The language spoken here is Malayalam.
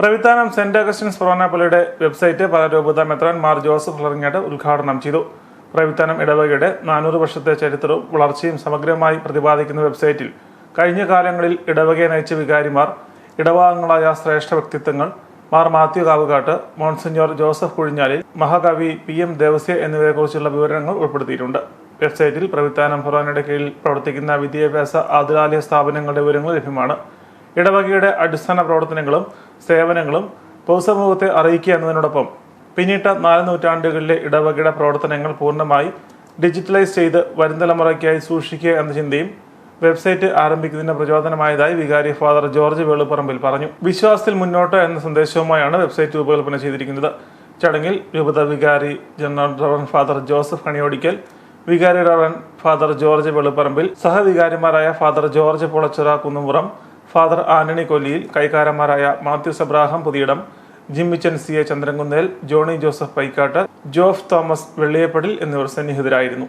പ്രവിത്താനം സെന്റ് അഗസ്റ്റിൻസ് പ്രവനാപ്പള്ളിയുടെ വെബ്സൈറ്റ് പലരൂപത മെത്രാൻ മാർ ജോസഫ് ഹിളറിങ്ങാട് ഉദ്ഘാടനം ചെയ്തു. പ്രവിത്താനം ഇടവകയുടെ നാനൂറ് വർഷത്തെ ചരിത്രവും വളർച്ചയും സമഗ്രമായി പ്രതിപാദിക്കുന്ന വെബ്സൈറ്റിൽ കഴിഞ്ഞ കാലങ്ങളിൽ ഇടവകയെ നയിച്ച വികാരിമാർ ഇടവാംഗങ്ങളായ ശ്രേഷ്ഠ വ്യക്തിത്വങ്ങൾ Mar Mathew Kavukattu monsignor Joseph Kuzhinjalil മഹാകവി പി എം ദേവസ്യ എന്നിവരെക്കുറിച്ചുള്ള വിവരങ്ങൾ ഉൾപ്പെടുത്തിയിട്ടുണ്ട്. വെബ്സൈറ്റിൽ പ്രവിത്താനം ഫൊറോനയുടെ കീഴിൽ പ്രവർത്തിക്കുന്ന വിദ്യാഭ്യാസ ആതുരാലയ സ്ഥാപനങ്ങളുടെ വിവരങ്ങൾ ലഭ്യമാണ്. ഇടവകയുടെ അടിസ്ഥാന പ്രവർത്തനങ്ങളും സേവനങ്ങളും പൊതുസമൂഹത്തെ അറിയിക്കുക എന്നതിനോടൊപ്പം പിന്നിട്ട നാല് നൂറ്റാണ്ടുകളിലെ ഇടവകയുടെ പ്രവർത്തനങ്ങൾ പൂർണമായി ഡിജിറ്റലൈസ് ചെയ്ത് വരും തലമുറയ്ക്കായി സൂക്ഷിക്കുക എന്ന ചിന്തയും വെബ്സൈറ്റ് ആരംഭിക്കുന്നതിന് പ്രചോദനമായതായി വികാരി ഫാദർ ജോർജ് വേളുപ്പറമ്പിൽ പറഞ്ഞു. വിശ്വാസത്തിൽ മുന്നോട്ട് എന്ന സന്ദേശവുമായാണ് വെബ്സൈറ്റ് രൂപകൽപ്പന ചെയ്തിരിക്കുന്നത്. ചടങ്ങിൽ രൂപത വികാരി general rev father Joseph Kaniyodickal വികാരി റവൻ father George Veluparambil സഹവികാരിമാരായ father George Polachira Kunnumuram father Antony Kolliyil കൈക്കാരന്മാരായ Mathews Abraham Puthiyidam Jimmichan C A Chandrankunnel Johny Joseph Paikkattu ജോഫ് Thomas Velliyappadil എന്നിവർ സന്നിഹിതരായിരുന്നു.